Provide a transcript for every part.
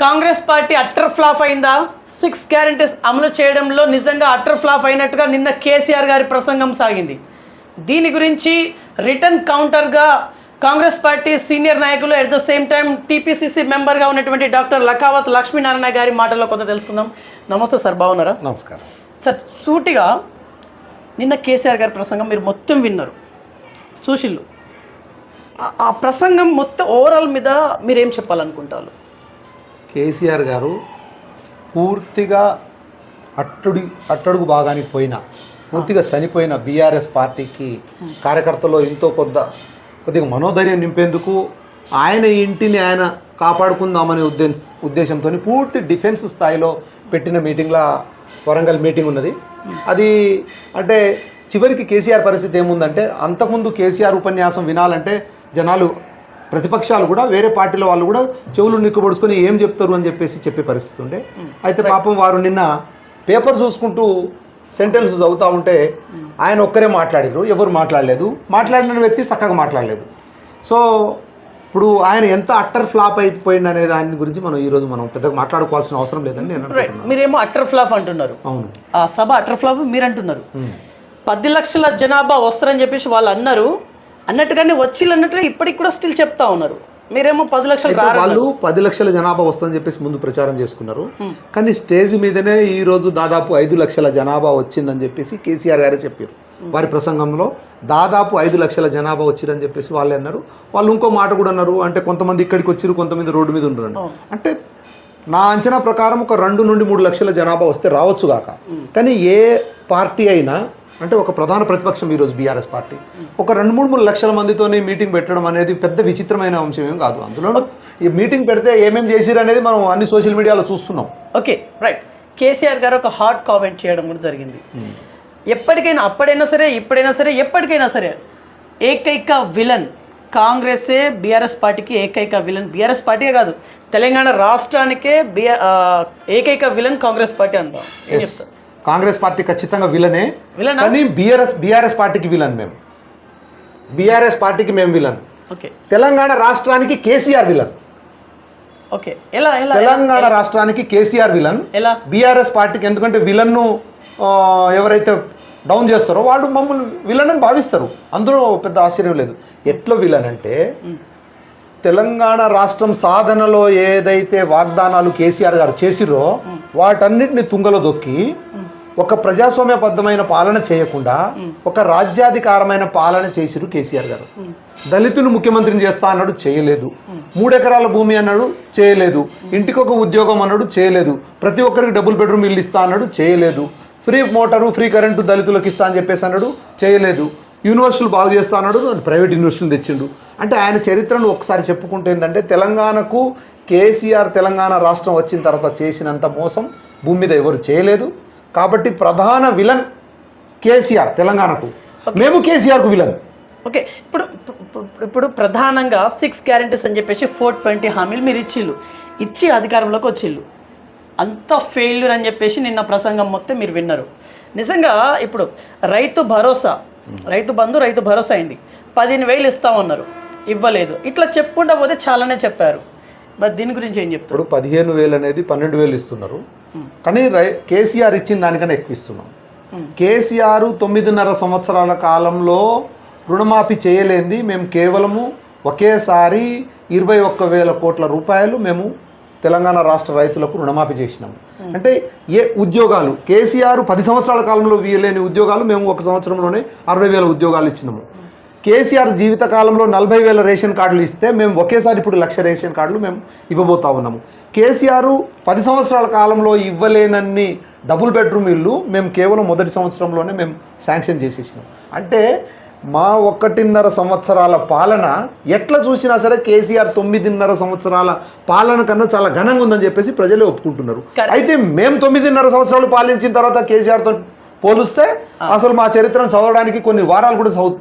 Congress party utter flop అయిందా? Six guarantees అమలు చేయడంలో నిజంగా అట్టర్ ఫ్లాప్ అయినట్టుగా నిన్న కేసీఆర్ గారి ప్రసంగం సాగింది. దీని గురించి రిటర్న్ కౌంటర్గా కాంగ్రెస్ పార్టీ సీనియర్ నాయకులు at the same time TPCC మెంబర్గా ఉన్నటువంటి డాక్టర్ లకావత్ లక్ష్మీనారాయణ గారి మాటల్లో కొంత తెలుసుకుందాం. నమస్తే సార్ బాగున్నారా? నమస్కారం. సార్ సూటిగా నిన్న కేసీఆర్ గారి ప్రసంగం మీరు మొత్తం విన్నారు. చూసిళ్ళు. ఆ- ఆ ప్రసంగం మొత్తం ఓవరాల్ మీద మీరేం చెప్పాలనుకుంటారు? కేసీఆర్ గారు పూర్తిగా అట్టుడి అట్టడుగు భాగానికి పోయిన పూర్తిగా చనిపోయిన బీఆర్ఎస్ పార్టీకి కార్యకర్తల్లో ఎంతో కొద్ద కొద్దిగా మనోధైర్యం నింపేందుకు ఆయన ఇంటిని ఆయన కాపాడుకుందామనే ఉద్దేశ ఉద్దేశంతో పూర్తి డిఫెన్స్ స్థాయిలో పెట్టిన మీటింగ్లా వరంగల్ మీటింగ్ ఉన్నది. అది అంటే చివరికి కేసీఆర్ పరిస్థితి ఏముందంటే అంతకుముందు కేసీఆర్ ఉపన్యాసం వినాలంటే జనాలు ప్రతిపక్షాలు కూడా వేరే పార్టీల వాళ్ళు కూడా చెవులు నిక్కుబడుచుకొని ఏం చెప్తారు అని చెప్పేసి చెప్పే పరిస్థితి ఉండే అయితే పాపం వారు నిన్న పేపర్ చూసుకుంటూ సెంటెన్స్ చదువుతూ ఉంటే ఆయన ఒక్కరే మాట్లాడారు ఎవరు మాట్లాడలేదు. మాట్లాడిన వ్యక్తి చక్కగా మాట్లాడలేదు. సో ఇప్పుడు ఆయన ఎంత అట్టర్ ఫ్లాప్ అయిపోయింది అనే దాని గురించి మనం ఈరోజు మనం పెద్దగా మాట్లాడుకోవాల్సిన అవసరం లేదని నేను మీరేమో అటర్ ఫ్లాప్ అంటున్నారు. అవును. ఆ సభ అటర్ ఫ్లాప్ మీరు అంటున్నారు. పది లక్షల జనాభా వస్తారని చెప్పేసి వాళ్ళు అన్నారు. అన్నట్టుగానే వచ్చిళ్ళు అన్నట్టుగా ఇప్పటికి కూడా స్టిల్ చెప్తా ఉన్నారు. మీరేమో పది లక్షలు వాళ్ళు పది లక్షల జనాభా వస్తుందని చెప్పేసి ముందు ప్రచారం చేసుకున్నారు. కానీ స్టేజ్ మీదనే ఈ రోజు దాదాపు ఐదు లక్షల జనాభా వచ్చిందని చెప్పేసి కేసీఆర్ గారే చెప్పారు. వారి ప్రసంగంలో దాదాపు ఐదు లక్షల జనాభా వచ్చిరని చెప్పేసి వాళ్ళు అన్నారు. వాళ్ళు ఇంకో మాట కూడా అన్నారు. అంటే కొంతమంది ఇక్కడికి వచ్చిరు కొంతమంది రోడ్డు మీద ఉండరు. అంటే నా అంచనా ప్రకారం ఒక రెండు నుండి మూడు లక్షల జనాభా వస్తే రావచ్చు Hmm. కానీ ఏ పార్టీ అయినా అంటే ఒక ప్రధాన ప్రతిపక్షం ఈరోజు బీఆర్ఎస్ పార్టీ ఒక రెండు మూడు మూడు లక్షల మందితోని మీటింగ్ పెట్టడం అనేది పెద్ద విచిత్రమైన అంశం ఏం కాదు అందులో. ఈ మీటింగ్ పెడితే ఏమేమి చేసిరు అనేది మనం అన్ని సోషల్ మీడియాలో చూస్తున్నాం. Okay right. కేసీఆర్ గారు ఒక హాట్ కామెంట్ చేయడం కూడా జరిగింది. ఎప్పటికైనా అప్పుడైనా సరే ఇప్పుడైనా సరే ఎప్పటికైనా సరే ఏకైక విలన్ కాంగ్రెసే బీఆర్ఎస్ పార్టీకి ఏకైక విలన్. బీఆర్ఎస్ పార్టీయే కాదు తెలంగాణ రాష్ట్రానికే బిఆర్ ఏకైక విలన్ కాంగ్రెస్ పార్టీ అంటాం ఏం చెప్తారు? కాంగ్రెస్ పార్టీ ఖచ్చితంగా విలనే విలనా? కానీ బీఆర్ఎస్ బీఆర్ఎస్ పార్టీకి విలన్ మేము. బీఆర్ఎస్ పార్టీకి మేము విలన్. ఓకే. తెలంగాణ రాష్ట్రానికి కేసీఆర్ విలన్. ఓకే. ఎలా ఎలా తెలంగాణ రాష్ట్రానికి కేసీఆర్ విలన్. ఎలా? బీఆర్ఎస్ పార్టీకి ఎందుకంటే విలన్ను ఎవరైతే డౌన్ చేస్తారో వాళ్ళు మమ్మల్ని విలన్ అని భావిస్తారు. అందులో పెద్ద ఆశ్చర్యం లేదు. ఎట్లా విలన్ అంటే. తెలంగాణ రాష్ట్రం సాధనలో ఏదైతే వాగ్దానాలు కేసీఆర్ గారు చేసిరో వాటన్నిటిని తుంగలో దొక్కి ఒక ప్రజాస్వామ్యబద్ధమైన పాలన చేయకుండా ఒక రాజ్యాధికారమైన పాలన చేసిరు కేసీఆర్ గారు. దళితులు ముఖ్యమంత్రిని చేస్తా అన్నాడు చేయలేదు. మూడెకరాల భూమి అన్నాడు చేయలేదు. ఇంటికి ఒక ఉద్యోగం అన్నాడు చేయలేదు. ప్రతి ఒక్కరికి డబుల్ బెడ్రూమ్ ఇల్లు ఇస్తా అన్నాడు చేయలేదు. ఫ్రీ మోటారు ఫ్రీ కరెంటు దళితులకు ఇస్తా అని చెప్పేసి అన్నాడు. చేయలేదు. యూనివర్సిటీలు బాగు చేస్తా అన్నాడు ప్రైవేట్ యూనివర్సిటీలు తెచ్చిండు. అంటే ఆయన చరిత్రను ఒకసారి చెప్పుకుంటే ఏంటంటే తెలంగాణకు కేసీఆర్ తెలంగాణ రాష్ట్రం వచ్చిన తర్వాత చేసినంత మోసం భూమి మీద ఎవరు చేయలేదు. కాబట్టి ప్రధాన విలన్ కేసీఆర్ తెలంగాణకు. మేము కేసీఆర్కు విలన్. ఓకే. ఇప్పుడు ఇప్పుడు- ఇప్పుడు ప్రధానంగా సిక్స్ గ్యారెంటీస్ అని చెప్పేసి ఫోర్ ట్వంటీ హామీలు మీరు ఇచ్చిళ్ళు. ఇచ్చి అధికారంలోకి వచ్చిళ్ళు. అంత ఫెయిల్యూర్ అని చెప్పేసి నిన్న ప్రసంగం మొత్తం మీరు విన్నారు. నిజంగా ఇప్పుడు రైతు భరోసా రైతు బంధు రైతు భరోసా అయింది. పదిహేను వేలు ఇస్తామన్నారు ఇవ్వలేదు. ఇట్లా చెప్పుకుంటా పోతే చాలానే చెప్పారు. మరి దీని గురించి ఏం చెప్తారు? పదిహేను వేలు అనేది పన్నెండు వేలు ఇస్తున్నారు. కానీ రై కేసీఆర్ ఇచ్చిన దానికన్నా ఎక్కువ ఇస్తున్నాం. కేసీఆర్ తొమ్మిదిన్నర సంవత్సరాల కాలంలో రుణమాఫీ చేయలేంది. మేము కేవలము ఒకేసారి ఇరవై ఒక్క వేల కోట్ల రూపాయలు మేము తెలంగాణ రాష్ట్ర రైతులకు రుణమాఫీ చేసినాము అంటే ఏ ఉద్యోగాలు కేసీఆర్ పది సంవత్సరాల కాలంలో వీయలేని ఉద్యోగాలు మేము ఒక సంవత్సరంలోనే అరవై వేల ఉద్యోగాలు ఇచ్చినాము. కేసీఆర్ జీవిత కాలంలో నలభై వేల రేషన్ కార్డులు ఇస్తే మేము ఒకేసారి ఇప్పుడు లక్ష రేషన్ కార్డులు మేము ఇవ్వబోతా ఉన్నాము. కేసీఆర్ పది సంవత్సరాల కాలంలో ఇవ్వలేనన్ని డబుల్ బెడ్రూమ్ ఇల్లు మేము కేవలం మొదటి సంవత్సరంలోనే మేము శాంక్షన్ చేసేసినాం. అంటే మా ఒకటిన్నర సంవత్సరాల పాలన ఎట్లా చూసినా సరే కేసీఆర్ తొమ్మిదిన్నర సంవత్సరాల పాలన కన్నా చాలా ఘనంగా ఉందని చెప్పేసి ప్రజలే ఒప్పుకుంటున్నారు. అయితే మేము తొమ్మిదిన్నర సంవత్సరాలు పాలించిన తర్వాత కేసీఆర్తో పోలిస్తే అసలు మా చరిత్రను చదవడానికి కొన్ని వారాలు కూడా చదువు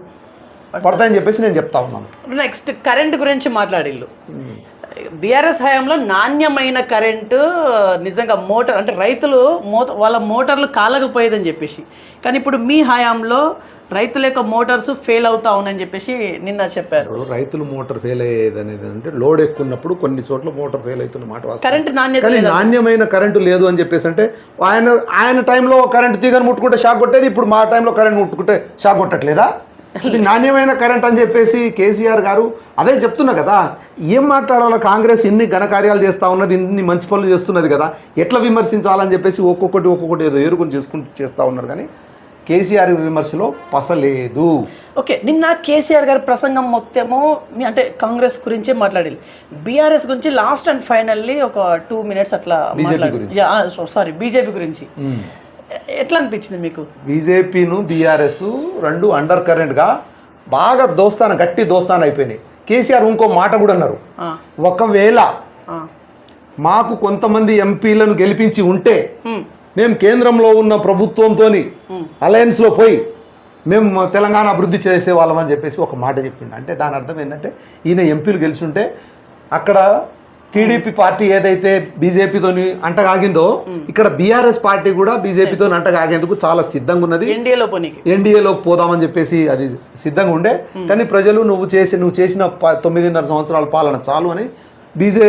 పడతాయని చెప్పేసి నేను చెప్తా ఉన్నాను. నెక్స్ట్ కరెంట్ గురించి మాట్లాడిల్లు. బీఆర్ఎస్ హయాంలో నాణ్యమైన కరెంటు నిజంగా మోటార్ అంటే రైతులు మోట వాళ్ళ మోటార్లు కాలకపోయేదని చెప్పేసి కానీ ఇప్పుడు మీ హయాంలో రైతుల యొక్క మోటార్స్ ఫెయిల్ అవుతా ఉన్నాయని చెప్పేసి నిన్న చెప్పారు రైతులు మోటార్ ఫెయిల్ అయ్యేది అనేది అంటే లోడ్ ఎక్కువ ఉన్నప్పుడు కొన్ని చోట్ల మోటార్ ఫెయిల్ అవుతున్న మాట. కరెంట్ నాణ్యత? నాణ్యమైన కరెంటు లేదు అని చెప్పేసి అంటే ఆయన ఆయన టైంలో కరెంటు తీగని ముట్టుకుంటే షాక్ కొట్టేది ఇప్పుడు మా టైంలో కరెంట్ ముట్టుకుంటే షాక్ కొట్టట్లేదా నాణ్యమైన కరెంట్ అని చెప్పేసి కేసీఆర్ గారు అదే చెప్తున్నా కదా ఏం మాట్లాడాలో కాంగ్రెస్ ఇన్ని ఘనకార్యాలు చేస్తా ఉన్నది ఇన్ని మంచి పనులు చేస్తున్నది కదా ఎట్లా విమర్శించాలని చెప్పేసి ఒక్కొక్కటి ఒక్కొక్కటి ఏదో ఏరుకుని చేసుకుంటూ చేస్తూ ఉన్నారు కానీ కేసీఆర్ విమర్శలో పసలేదు. ఓకే నిన్న కేసీఆర్ గారి ప్రసంగం మొత్తము అంటే కాంగ్రెస్ గురించే మాట్లాడారు బీఆర్ఎస్ గురించి లాస్ట్ అండ్ ఫైనల్లీ ఒక టూ మినిట్స్ అట్లా. సారీ బీజేపీ గురించి. ఎట్లా అనిపించింది మీకు? బీజేపీను బీఆర్ఎస్ రెండు అండర్ కరెంట్గా బాగా దోస్తాన గట్టి దోస్తాన అయిపోయినాయి. కేసీఆర్ ఇంకో మాట కూడా అన్నారు. ఒకవేళ. మాకు కొంతమంది ఎంపీలను గెలిపించి ఉంటే మేము కేంద్రంలో ఉన్న ప్రభుత్వంతో. అలయన్స్లో పోయి మేము తెలంగాణ అభివృద్ధి చేసే వాళ్ళం అని చెప్పేసి ఒక మాట చెప్పిండు. అంటే దాని అర్థం ఏంటంటే ఈయన ఎంపీలు గెలిచి ఉంటే అక్కడ టీడీపీ పార్టీ ఏదైతే బీజేపీతో అంటగాగిందో ఇక్కడ బీఆర్ఎస్ పార్టీ కూడా బీజేపీతో అంటగాగేందుకు చాలా సిద్ధంగా ఉన్నది ఎన్డీఏలో పోనీకి. ఎన్డీఏలోకి పోదామని చెప్పేసి అది సిద్ధంగా ఉండే కానీ ప్రజలు నువ్వు చేసి నువ్వు చేసిన తొమ్మిదిన్నర సంవత్సరాల పాలన చాలు అని బీజే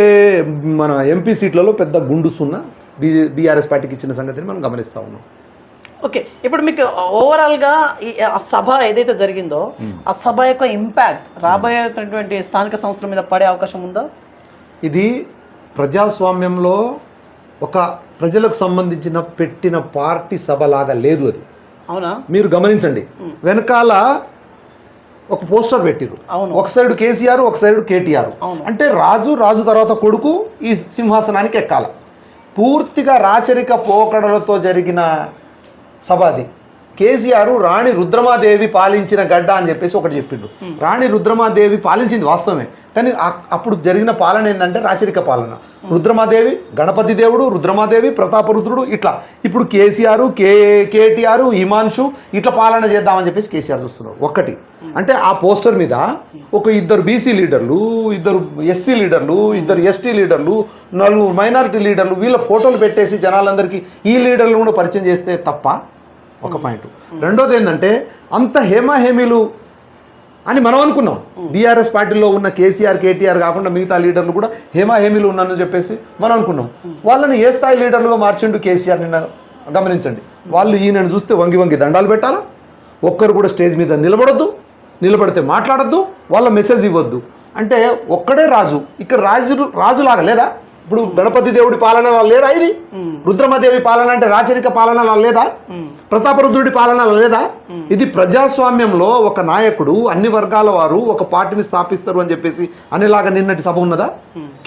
మన ఎంపీ సీట్లలో పెద్ద గుండు సున్న బీజే బీఆర్ఎస్ పార్టీకి ఇచ్చిన సంగతిని మనం గమనిస్తా ఉన్నాం. ఓకే ఇప్పుడు మీకు ఓవరాల్గా ఈ ఆ సభ ఏదైతే జరిగిందో ఆ సభ యొక్క ఇంపాక్ట్ రాబోయేటటువంటి స్థానిక సంస్థల మీద పడే అవకాశం ఉందా? ఇది ప్రజాస్వామ్యంలో ఒక ప్రజలకు సంబంధించిన పెట్టిన పార్టీ సభలాగా లేదు అది. అవునా? మీరు గమనించండి. వెనకాల ఒక పోస్టర్ పెట్టిరు. అవును. ఒక సైడ్ కేసీఆర్ ఒక సైడ్ కేటీఆర్. అంటే రాజు రాజు తర్వాత కొడుకు ఈ సింహాసనానికి ఎక్కాల. పూర్తిగా రాచరిక పోకడలతో జరిగిన సభ అది. కేసీఆర్ రాణి రుద్రమాదేవి పాలించిన గడ్డ అని చెప్పేసి ఒకటి చెప్పిండు రాణి రుద్రమాదేవి పాలించింది వాస్తవమే. కానీ అప్పుడు జరిగిన పాలన ఏంటంటే రాచరిక పాలన. రుద్రమాదేవి గణపతి దేవుడు రుద్రమాదేవి ప్రతాపరుద్రుడు ఇట్లా. ఇప్పుడు కేసీఆర్ కే కేటీఆర్ హిమాంశు ఇట్లా పాలన చేద్దామని చెప్పేసి కేసీఆర్ చూస్తున్నారు. ఒక్కటి. అంటే ఆ పోస్టర్ మీద ఒక ఇద్దరు బీసీ లీడర్లు ఇద్దరు ఎస్సీ లీడర్లు ఇద్దరు ఎస్టీ లీడర్లు నలుగురు మైనారిటీ లీడర్లు వీళ్ళ ఫోటోలు పెట్టేసి జనాలందరికీ ఈ లీడర్లు కూడా పరిచయం చేస్తే తప్ప ఒక పాయింట్. రెండోది ఏంటంటే అంత హేమాహేమీలు అని మనం అనుకున్నాం. బీఆర్ఎస్ పార్టీలో ఉన్న కేసీఆర్ కేటీఆర్ కాకుండా మిగతా లీడర్లు కూడా హేమాహేమీలు ఉన్నారని చెప్పేసి మనం అనుకున్నాం. వాళ్ళని ఏ స్థాయి లీడర్లుగా మార్చిండు కేసీఆర్ నిన్న గమనించండి. వాళ్ళు ఈయనను చూస్తే వంగి వంగి దండాలు పెట్టాలా? ఒక్కరు కూడా స్టేజ్ మీద నిలబడొద్దు నిలబడితే మాట్లాడొద్దు వాళ్ళ మెసేజ్ ఇవ్వద్దు. అంటే ఒక్కడే రాజు. ఇక్కడ రాజు రాజులాగా లేదా? ఇప్పుడు గణపతి దేవుడి పాలన లేదా ఇది? రుద్రమదేవి పాలన అంటే రాచరిక పాలన లేదా? ప్రతాపరుద్రుడి పాలన లేదా? ఇది ప్రజాస్వామ్యంలో ఒక నాయకుడు అన్ని వర్గాల వారు ఒక పార్టీని స్థాపిస్తారు అని చెప్పేసి అనేలాగా నిన్నటి సభ ఉన్నదా?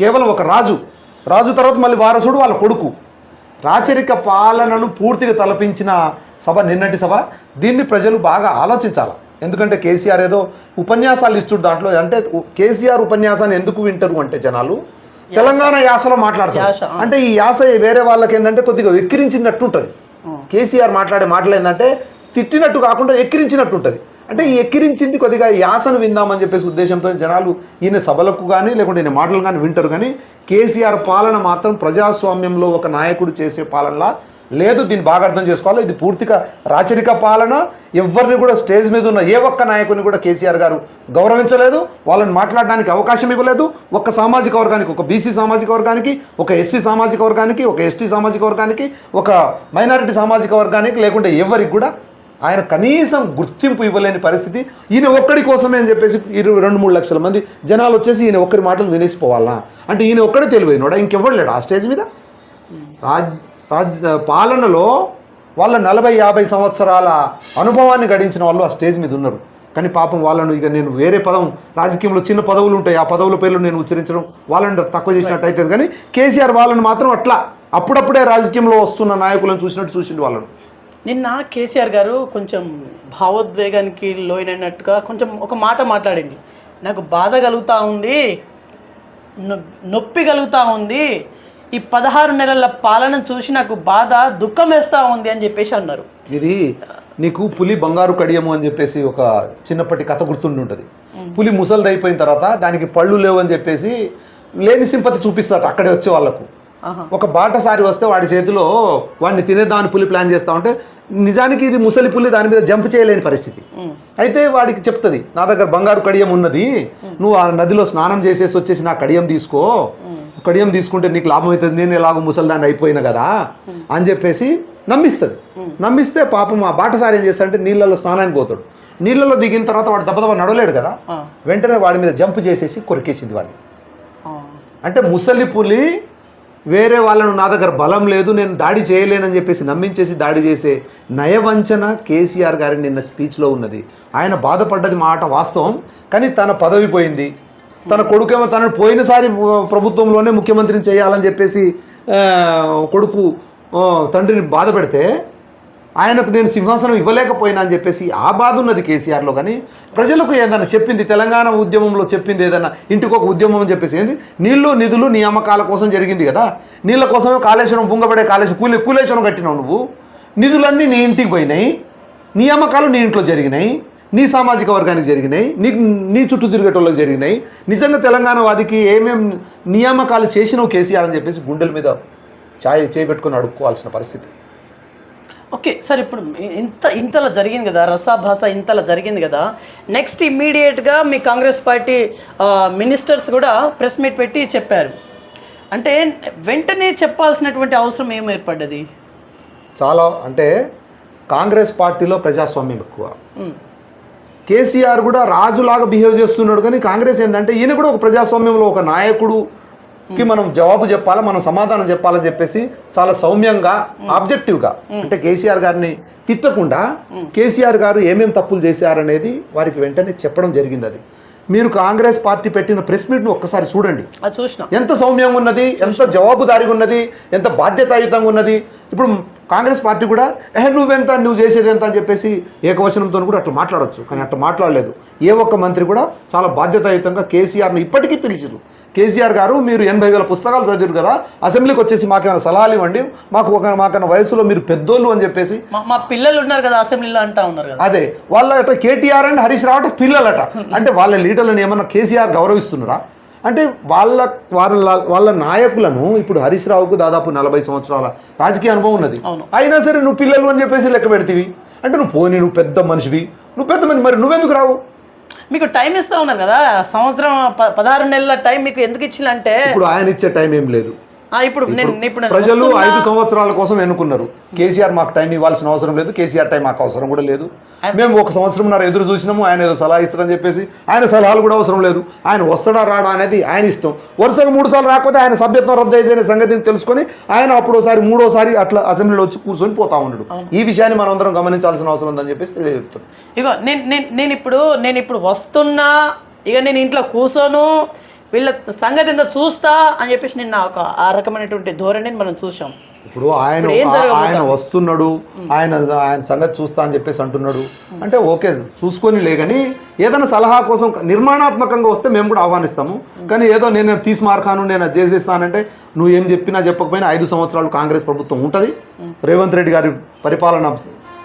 కేవలం ఒక రాజు. రాజు తర్వాత మళ్ళీ వారసుడు వాళ్ళ కొడుకు. రాచరిక పాలనను పూర్తిగా తలపించిన సభ నిన్నటి సభ. దీన్ని ప్రజలు బాగా ఆలోచించాలి. ఎందుకంటే కేసీఆర్ ఏదో ఉపన్యాసాలు ఇస్తుడు దాంట్లో. అంటే కేసీఆర్ ఉపన్యాసాన్ని ఎందుకు వింటారు అంటే జనాలు? తెలంగాణ యాసలో మాట్లాడతారు. అంటే ఈ యాస వేరే వాళ్ళకి ఏంటంటే కొద్దిగా వెక్కిరించినట్టు ఉంటుంది కేసీఆర్ మాట్లాడే మాటలు ఏంటంటే తిట్టినట్టు కాకుండా ఎక్కిరించినట్టు ఉంటుంది అంటే ఈ ఎక్కిరించింది కొద్దిగా ఈ యాసను విందామని చెప్పేసి ఉద్దేశంతో జనాలు ఈయన సభలకు కానీ లేకుంటే ఈయన మాటలు కానీ వింటారు. కానీ కేసీఆర్ పాలన మాత్రం ప్రజాస్వామ్యంలో ఒక నాయకుడు చేసే పాలనలా లేదు దీన్ని బాగా అర్థం చేసుకోవాలి ఇది పూర్తిగా రాచరిక పాలన. ఎవరిని కూడా స్టేజ్ మీద ఉన్న ఏ ఒక్క నాయకుని కూడా కేసీఆర్ గారు గౌరవించలేదు. వాళ్ళని మాట్లాడడానికి అవకాశం ఇవ్వలేదు. ఒక సామాజిక వర్గానికి ఒక బీసీ సామాజిక వర్గానికి ఒక ఎస్సీ సామాజిక వర్గానికి ఒక ఎస్టీ సామాజిక వర్గానికి ఒక మైనారిటీ సామాజిక వర్గానికి లేకుంటే ఎవరికి కూడా ఆయన కనీసం గుర్తింపు ఇవ్వలేని పరిస్థితి. ఈయన ఒక్కడి కోసమే అని చెప్పేసి ఇరవై రెండు మూడు లక్షల మంది జనాలు వచ్చేసి ఈయన ఒక్కరి మాటలు వినేసిపోవాలా? అంటే ఈయన ఒక్కడే తెలివైనడా? ఇంకెవ్వడు లేడు ఆ స్టేజ్ మీద? రాజ్ రాజ్ పాలనలో వాళ్ళ నలభై యాభై సంవత్సరాల అనుభవాన్ని గడించిన వాళ్ళు ఆ స్టేజ్ మీద ఉన్నారు. కానీ పాపం వాళ్ళను ఇక నేను వేరే పదం రాజకీయంలో చిన్న పదవులు ఉంటాయి. ఆ పదవుల పేర్లు నేను ఉచ్చరించడం వాళ్ళని తక్కువ చేసినట్టు అవుతుంది కానీ కేసీఆర్ వాళ్ళని మాత్రం అట్లా అప్పుడప్పుడే రాజకీయంలో వస్తున్న నాయకులను చూసినట్టు చూసిండు వాళ్ళను. నిన్న కేసీఆర్ గారు కొంచెం భావోద్వేగానికి లోనైనట్టుగా కొంచెం ఒక మాట మాట్లాడింది నాకు బాధ కలుగుతూ ఉంది నొ- నొప్పి కలుగుతూ ఉంది ఈ పదహారు నెలల పాలన చూసి నాకు బాధ దుఃఖం వేస్తూ ఉంది అని చెప్పేసి అన్నారు. ఇది నీకు పులి బంగారు కడియము అని చెప్పేసి ఒక చిన్నప్పటి కథ గుర్తుండి ఉంటుంది పులి ముసలిది అయిపోయిన తర్వాత దానికి పళ్ళు లేవు అని చెప్పేసి లేని సింపతి చూపిస్తారు అక్కడే వచ్చే వాళ్ళకు. ఒక బాటసారి వస్తే వాడి చేతిలో వాడిని తినేదామని పులి ప్లాన్ చేస్తా ఉంటే నిజానికి ఇది ముసలి పులి దాని మీద జంప్ చేయలేని పరిస్థితి. అయితే వాడికి చెప్తుంది నా దగ్గర బంగారు కడియం ఉన్నది నువ్వు ఆ నదిలో స్నానం చేసేసి వచ్చేసి నా కడియం తీసుకో. కడియం తీసుకుంటే నీకు లాభం అవుతుంది నేను ఎలాగో ముసలిదాన్ని అయిపోయినా కదా అని చెప్పేసి నమ్మిస్తుంది. నమ్మిస్తే పాపం ఆ బాటసారి ఏం చేస్తాడంటే నీళ్ళలో స్నానానికి పోతాడు. నీళ్ళలో దిగిన తర్వాత వాడు దెబ్బదెబ్బ నడవలేడు కదా. వెంటనే వాడి మీద జంప్ చేసేసి కొరికేసింది వాడిని. అంటే ముసలి పులి వేరే వాళ్ళను నా దగ్గర బలం లేదు నేను దాడి చేయలేనని చెప్పేసి నమ్మించేసి దాడి చేసే నయవంచన కేసీఆర్ గారి నిన్న స్పీచ్లో ఉన్నది. ఆయన బాధపడ్డది మాట వాస్తవం కానీ తన పదవి పోయింది. తన కొడుకేమో తనను పోయినసారి ప్రభుత్వంలోనే ముఖ్యమంత్రిని చేయాలని చెప్పేసి కొడుకు తండ్రిని బాధ పెడితే ఆయనకు నేను సింహాసనం ఇవ్వలేకపోయినా అని చెప్పేసి ఆ బాధ ఉన్నది కేసీఆర్లో. కానీ ప్రజలకు ఏదైనా చెప్పింది తెలంగాణ ఉద్యమంలో చెప్పింది ఏదైనా ఇంటికి ఒక ఉద్యమం అని చెప్పేసి ఏంది? నీళ్ళు నిధులు నియామకాల కోసం జరిగింది కదా. నీళ్ళ కోసమే కాళేశ్వరం బుంగబడే కాళేశ్వరం కూలే కూలేశ్వరం కట్టినావు నువ్వు. నిధులన్నీ నీ ఇంటికి పోయినాయి. నియామకాలు నీ ఇంట్లో జరిగినాయి. నీ సామాజిక వర్గానికి జరిగినాయి నీకు నీ చుట్టూ తిరిగేటోళ్ళకి జరిగినాయి. నిజంగా తెలంగాణ వాదికి ఏమేం నియామకాలు చేసినావు కేసీఆర్ అని చెప్పేసి గుండెల మీద ఛాయ్ చేపెట్టుకొని అడుక్కోవాల్సిన పరిస్థితి. ఓకే సార్ ఇప్పుడు ఇంత ఇంతలా జరిగింది కదా రసాభాస ఇంతలా జరిగింది కదా నెక్స్ట్ ఇమ్మీడియట్గా మీ కాంగ్రెస్ పార్టీ మినిస్టర్స్ కూడా ప్రెస్ మీట్ పెట్టి చెప్పారు. అంటే వెంటనే చెప్పాల్సినటువంటి అవసరం ఏం ఏర్పడ్డది? చాలా అంటే కాంగ్రెస్ పార్టీలో ప్రజాస్వామ్యం ఎక్కువ. కేసీఆర్ కూడా రాజులాగా బిహేవ్ చేస్తున్నాడు కానీ కాంగ్రెస్ ఏంటంటే ఈయన కూడా ఒక ప్రజాస్వామ్యంలో ఒక నాయకుడుకి మనం జవాబు చెప్పాలా మనం సమాధానం చెప్పాలని చెప్పేసి చాలా సౌమ్యంగా ఆబ్జెక్టివ్గా అంటే కేసీఆర్ గారిని తిట్టకుండా కేసీఆర్ గారు ఏమేం తప్పులు చేశారనేది వారికి వెంటనే చెప్పడం జరిగింది అది. మీరు కాంగ్రెస్ పార్టీ పెట్టిన ప్రెస్ మీట్ను ఒక్కసారి చూడండి. ఎంత సౌమ్యంగా ఉన్నది ఎంత జవాబుదారీగా ఉన్నది ఎంత బాధ్యతాయుతంగా ఉన్నది. ఇప్పుడు కాంగ్రెస్ పార్టీ కూడా ఏ నువ్వెంత? నువ్వు చేసేది ఎంత అని చెప్పేసి ఏకవచనంతో కూడా అట్లా మాట్లాడొచ్చు. కానీ అట్లా మాట్లాడలేదు. ఏ ఒక్క మంత్రి కూడా చాలా బాధ్యతాయుతంగా కేసీఆర్ను ఇప్పటికీ పిలిచారు కేసీఆర్ గారు మీరు ఎనభై వేల పుస్తకాలు చదివారు కదా అసెంబ్లీకి వచ్చేసి మాకేమైనా సలహాలు ఇవ్వండి. మాకు ఒక మాకన్నా వయసులో మీరు పెద్దోళ్ళు అని చెప్పేసి మా పిల్లలు ఉన్నారు కదా అసెంబ్లీలో అంటా ఉన్నారు కదా. అదే వాళ్ళ కేటీఆర్ అండ్ హరీష్ రావు పిల్లలట. అంటే వాళ్ళ లీడర్లను ఏమన్నా కేసీఆర్ గౌరవిస్తున్నారా? అంటే వాళ్ళ వాళ్ళ వాళ్ళ నాయకులను ఇప్పుడు హరీష్ రావుకు దాదాపు నలభై సంవత్సరాల రాజకీయ అనుభవం ఉన్నది. అవును. అయినా సరే నువ్వు పిల్లలు అని చెప్పేసి లెక్క పెడతీవి. అంటే నువ్వు పోనీ నువ్వు పెద్ద మనిషివి. నువ్వు పెద్ద మనిషి మరి నువ్వెందుకు రావు? మీకు టైం ఇస్తా ఉన్నారు కదా. సంవత్సరం పదహారు నెలల టైం మీకు ఎందుకు ఇచ్చిందంటే ఇప్పుడు ఆయన ఇచ్చే టైం ఏం లేదు. ఇప్పుడు నేను ఇప్పుడు ప్రజలు ఐదు సంవత్సరాల కోసం ఎన్నుకున్నారు. కేసీఆర్ మాకు టైం ఇవ్వాల్సిన అవసరం లేదు. కేసీఆర్ టైం మాకు అవసరం కూడా లేదు. మేము ఒక సంవత్సరంన్నర ఎదురు చూసినాము. ఆయన ఏదో సలహా ఇస్తారని చెప్పేసి ఆయన సలహాలు కూడా అవసరం లేదు. ఆయన వస్తాడా రాడా అనేది ఆయన ఇష్టం. వరుసగా మూడు సార్లు రాకపోతే ఆయన సభ్యత్వం రద్దు అయిపోయిన సంగతిని తెలుసుకొని ఆయన అప్పుడోసారి మూడోసారి అట్లా అసెంబ్లీలో వచ్చి కూర్చొని పోతా ఉన్నాడు. ఈ విషయాన్ని మనం అందరం గమనించాల్సిన అవసరం ఉందని చెప్పేసి తెలియజేస్తాం ఇగో నేను నేను నేను ఇప్పుడు నేను ఇప్పుడు వస్తున్నా ఇక నేను ఇంట్లో కూర్చోను వీళ్ళ సంగతి ఎంత చూస్తా అని చెప్పేసి నిన్న ఒక ఆ రకమైనటువంటి ధోరణిని మనం చూసాం ఇప్పుడు ఆయన? ఆయన వస్తున్నాడు ఆయన ఆయన సంగతి చూస్తా అని చెప్పేసి అంటున్నాడు. అంటే ఓకే చూసుకొని లేగని ఏదైనా సలహా కోసం నిర్మాణాత్మకంగా వస్తే మేము కూడా ఆహ్వానిస్తాము. కానీ ఏదో నేను తీసి మార్కాను నేను అది చేసేస్తానంటే నువ్వు ఏం చెప్పినా చెప్పకపోయినా ఐదు సంవత్సరాలు కాంగ్రెస్ ప్రభుత్వం ఉంటుంది. రేవంత్ రెడ్డి గారి పరిపాలన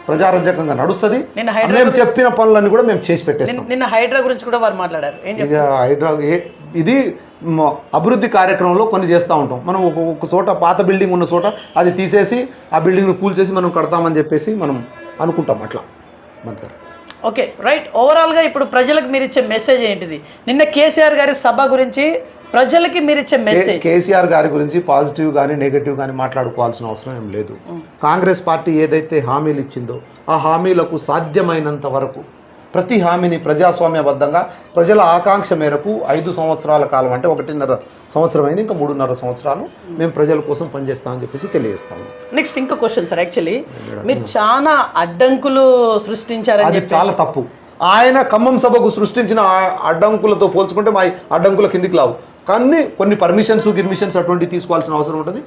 ప్రజారంజకంగా నడుస్తుంది. మేము చెప్పిన పనులన్నీ కూడా మేము చేసి పెట్టేస్తాం. నిన్న- హైడ్రా గురించి కూడా వారు మాట్లాడారు. ఇక హైడ్రా ఇది అభివృద్ధి కార్యక్రమంలో కొన్ని చేస్తూ ఉంటాం. మనం ఒక ఒక చోట పాత బిల్డింగ్ ఉన్న చోట అది తీసేసి ఆ బిల్డింగ్ను కూల్చేసి మనం కడతామని చెప్పేసి మనం అనుకుంటాం అట్లా. మంత్రి ఓకే రైట్. ఓవరాల్గా ఇప్పుడు ప్రజలకు మీరు ఇచ్చే మెసేజ్ ఏంటిది? నిన్న కేసీఆర్ గారి సభ గురించి ప్రజలకి మీరు ఇచ్చే మెసేజ్ కేసీఆర్ గారి గురించి పాజిటివ్ కానీ నెగటివ్ కానీ మాట్లాడుకోవాల్సిన అవసరం ఏం లేదు. కాంగ్రెస్ పార్టీ ఏదైతే హామీలు ఇచ్చిందో ఆ హామీలకు సాధ్యమైనంత వరకు ప్రతి హామీని ప్రజాస్వామ్యబద్ధంగా ప్రజల ఆకాంక్ష మేరకు ఐదు సంవత్సరాల కాలం అంటే ఒకటిన్నర సంవత్సరం అయింది ఇంకా మూడున్నర సంవత్సరాలు మేము ప్రజల కోసం పనిచేస్తామని చెప్పేసి తెలియజేస్తాము. నెక్స్ట్ ఇంకో క్వశ్చన్ సార్ యాక్చువల్లీ మీరు చాలా అడ్డంకులు సృష్టించారని అది చాలా తప్పు. ఆయన ఖమ్మం సభకు సృష్టించిన అడ్డంకులతో పోల్చుకుంటే మా అడ్డంకుల కిందికి లావు. కానీ కొన్ని పర్మిషన్స్ గిర్మిషన్స్ అటువంటి తీసుకోవాల్సిన అవసరం ఉంటుంది.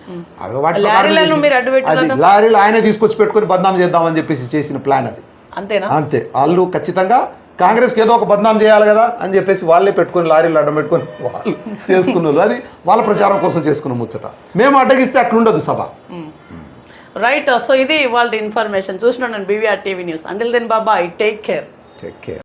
పెట్టారన్న లారీలు ఆయనే తీసుకొచ్చి పెట్టుకొని బద్నాం చేద్దామని చెప్పేసి చేసిన ప్లాన్ అది. అంతేనా? అంతే. వాళ్ళు ఖచ్చితంగా కాంగ్రెస్కి ఏదో ఒక బద్నాం చేయాలి కదా అని చెప్పేసి వాళ్ళే పెట్టుకొని లారీలు అడ్డం పెట్టుకొని వాళ్ళు చేసుకున్నారు. అది వాళ్ళ ప్రచారం కోసం చేసుకున్న ముచ్చట. మేము అడ్డగిస్తే అట్లుండదు సభ. రైట్ సో ఇది వాళ్ళ ఇన్ఫర్మేషన్ చూసిన నేను BVR TV news until then Baba I take care take care